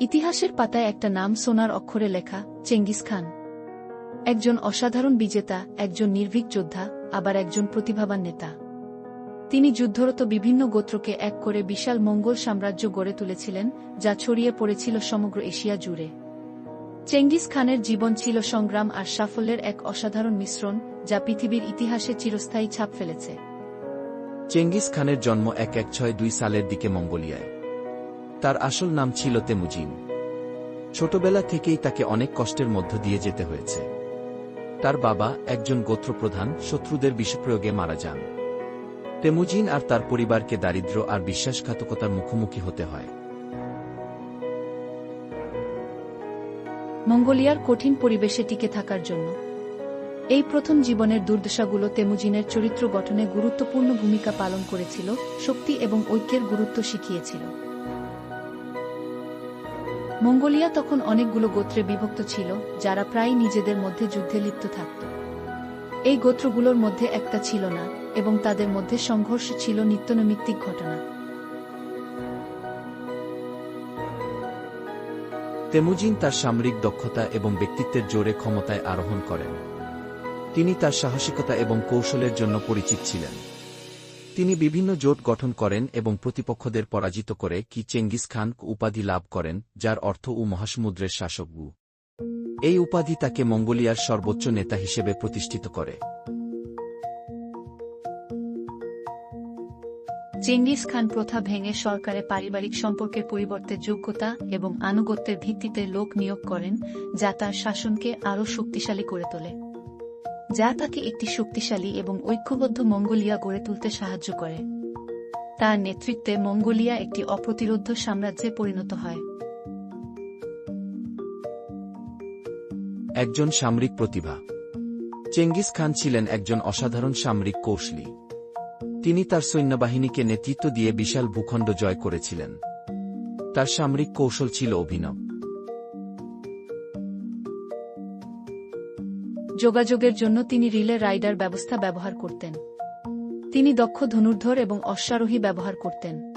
ইতিহাসের পাতায় একটা নাম সোনার অক্ষরে লেখা, চেঙ্গিস খান। একজন অসাধারণ বিজেতা, একজন নির্ভীক যোদ্ধা, আবার একজন প্রতিভাবান নেতা। তিনি যুদ্ধরত বিভিন্ন গোত্রকে এক করে বিশাল মঙ্গল সাম্রাজ্য গড়ে তুলেছিলেন, যা ছড়িয়ে পড়েছিল সমগ্র এশিয়া জুড়ে। চেঙ্গিস খানের জীবন ছিল সংগ্রাম আর সাফল্যের এক অসাধারণ মিশ্রণ, যা পৃথিবীর ইতিহাসে চিরস্থায়ী ছাপ ফেলেছে। চেঙ্গিস খানের জন্ম এক এক ছয় দুই সালের দিকে মঙ্গোলিয়ায়। তার আসল নাম ছিল তেমুজিন। ছোটবেলা থেকেই তাকে অনেক কষ্টের মধ্য দিয়ে যেতে হয়েছে। তার বাবা একজন গোত্রপ্রধান, শত্রুদের বিষপ্রয়োগে মারা যান। তেমুজিন আর তার পরিবারকে দারিদ্র্য আর বিশ্বাসঘাতকতার মুখোমুখি হতে হয়। মঙ্গোলিয়ার কঠিন পরিবেশে টিকে থাকার জন্য। এই প্রথম জীবনের দুর্দশাগুলো তেমুজিনের চরিত্র গঠনে গুরুত্বপূর্ণ ভূমিকা পালন করেছিল, শক্তি এবং ঐক্যের গুরুত্ব শিখিয়েছিল। মঙ্গোলিয়া তখন অনেকগুলো গোত্রে বিভক্ত ছিল, যারা প্রায় নিজেদের মধ্যে যুদ্ধে লিপ্ত থাকত। এই গোত্রগুলোর মধ্যে একটা ছিল না, এবং তাদের মধ্যে সংঘর্ষ ছিল নিত্যনৈমিত্তিক ঘটনা। তেমুজিন তার সামরিক দক্ষতা এবং ব্যক্তিত্বের জোরে ক্ষমতায় আরোহণ করেন। তিনি তার সাহসিকতা এবং কৌশলের জন্য পরিচিত ছিলেন। তিনি বিভিন্ন জোট গঠন করেন এবং প্রতিপক্ষদের পরাজিত করে কি চেঙ্গিস খান উপাধি লাভ করেন, যার অর্থ ও মহাসমুদ্রের শাসক গু। এই উপাধি তাকে মঙ্গোলিয়ার সর্বোচ্চ নেতা হিসেবে প্রতিষ্ঠিত করে। চেঙ্গিস খান প্রথা ভেঙে সরকারে পারিবারিক সম্পর্কের পরিবর্তে যোগ্যতা এবং আনুগত্যের ভিত্তিতে লোক নিয়োগ করেন, যা তার শাসনকে আরও শক্তিশালী করে তোলে। যা তাকে একটি শক্তিশালী এবং ঐক্যবদ্ধ মঙ্গোলিয়া গড়ে তুলতে সাহায্য করে। তার নেতৃত্বে মঙ্গোলিয়া একটি অপ্রতিরোধ সাম্রাজ্যে পরিণত হয়। একজন সামরিক প্রতিভা। চেঙ্গিস খান ছিলেন একজন অসাধারণ সামরিক কৌশলী। তিনি তার সৈন্যবাহিনীকে নেতৃত্ব দিয়ে বিশাল ভূখণ্ড জয় করেছিলেন। তার সামরিক কৌশল ছিল অভিনব। যোগাযোগের জন্য তিনি রিলে রাইডার ব্যবস্থা ব্যবহার করতেন। তিনি দক্ষ ধনুর্ধর এবং অশ্বারোহী ব্যবহার করতেন।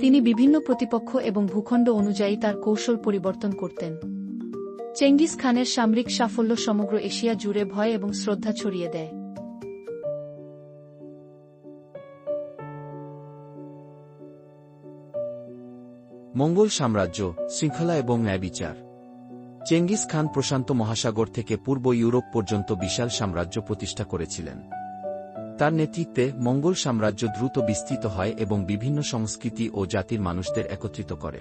তিনি বিভিন্ন প্রতিপক্ষ এবং ভূখণ্ড অনুযায়ী তার কৌশল পরিবর্তন করতেন। চেঙ্গিস খানের সামরিক সাফল্য সমগ্র এশিয়া জুড়ে ভয় এবং শ্রদ্ধা ছড়িয়ে দেয়। মঙ্গল সাম্রাজ্য, শৃঙ্খলা এবং ন্যায়বিচার। চেঙ্গিস খান প্রশান্ত মহাসাগর থেকে পূর্ব ইউরোপ পর্যন্ত বিশাল সাম্রাজ্য প্রতিষ্ঠা করেছিলেন। তার নেতৃত্বে মঙ্গল সাম্রাজ্য দ্রুত বিস্তৃত হয় এবং বিভিন্ন সংস্কৃতি ও জাতির মানুষদের একত্রিত করে।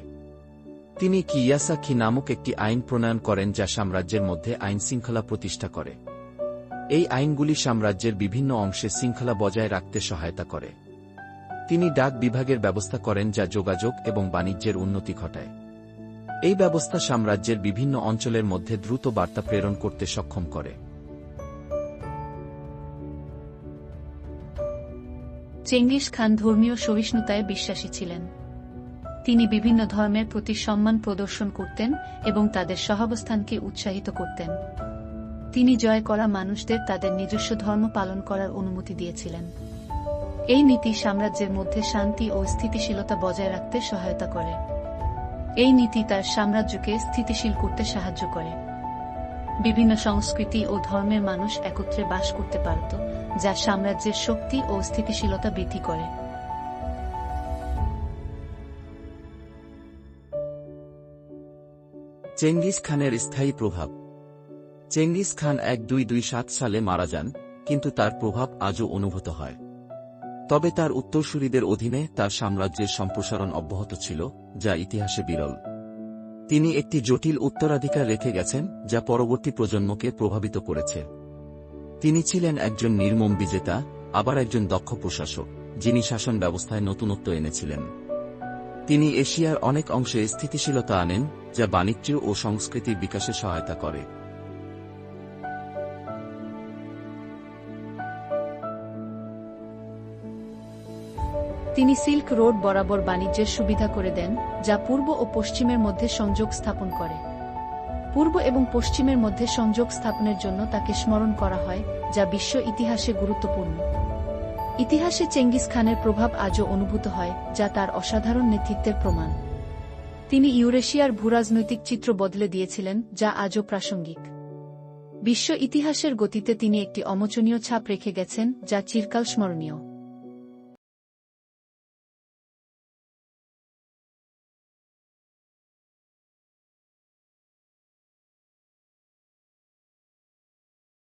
তিনি কিয়াসাখি নামক একটি আইন প্রণয়ন করেন যা সাম্রাজ্যের মধ্যে আইন শৃঙ্খলা প্রতিষ্ঠা করে। এই আইনগুলি সাম্রাজ্যের বিভিন্ন অংশে শৃঙ্খলা বজায় রাখতে সহায়তা করে। তিনি ডাক বিভাগের ব্যবস্থা করেন যা যোগাযোগ এবং বাণিজ্যের উন্নতি ঘটায়। এই ব্যবস্থা সাম্রাজ্যের বিভিন্ন অঞ্চলের মধ্যে দ্রুত বার্তা প্রেরণ করতে সক্ষম করে। চেঙ্গিস খান ধর্মীয় সহিষ্ণুতায় বিশ্বাসী ছিলেন। তিনি বিভিন্ন ধর্মের প্রতি সম্মান প্রদর্শন করতেন এবং তাদের সহাবস্থানকে উৎসাহিত করতেন। তিনি জয় করা মানুষদের তাদের নিজস্ব ধর্ম পালন করার অনুমতি দিয়েছিলেন। এই নীতি সাম্রাজ্যের মধ্যে শান্তি ও স্থিতিশীলতা বজায় রাখতে সহায়তা করে। এই নীতি তার সাম্রাজ্যকে স্থিতিশীল করতে সাহায্য করে। বিভিন্ন সংস্কৃতি ও ধর্মের মানুষ একত্রে বাস করতে পারত, যা সাম্রাজ্যের শক্তি ও স্থিতিশীলতা বৃদ্ধি করে। চেঙ্গিস খানের স্থায়ী প্রভাব। চেঙ্গিস খান এক দুই দুই সাত সালে মারা যান, কিন্তু তার প্রভাব আজও অনুভূত হয়। তবে তার উত্তরসূরিদের অধীনে তার সাম্রাজ্যের সম্প্রসারণ অব্যাহত ছিল, যা ইতিহাসে বিরল। তিনি একটি জটিল উত্তরাধিকার রেখে গেছেন, যা পরবর্তী প্রজন্মকে প্রভাবিত করেছে। তিনি ছিলেন একজন নির্মম বিজেতা, আবার একজন দক্ষ প্রশাসক, যিনি শাসন ব্যবস্থায় নতুনত্ব এনেছিলেন। তিনি এশিয়ার অনেক অংশে স্থিতিশীলতা আনেন, যা বাণিজ্য ও সংস্কৃতির বিকাশে সহায়তা করে। তিনি সিল্ক রোড বরাবর বাণিজ্যের সুবিধা করে দেন, যা পূর্ব ও পশ্চিমের মধ্যে সংযোগ স্থাপন করে। পূর্ব এবং পশ্চিমের মধ্যে সংযোগ স্থাপনের জন্য তাকে স্মরণ করা হয়, যা বিশ্ব ইতিহাসে গুরুত্বপূর্ণ। ইতিহাসে চেঙ্গিস খানের প্রভাব আজও অনুভূত হয়, যা তার অসাধারণ নেতৃত্বের প্রমাণ। তিনি ইউরেশিয়ার ভূরাজনৈতিক চিত্র বদলে দিয়েছিলেন, যা আজও প্রাসঙ্গিক। বিশ্ব ইতিহাসের গতিতে তিনি একটি অমোচনীয় ছাপ রেখে গেছেন, যা চিরকাল স্মরণীয়।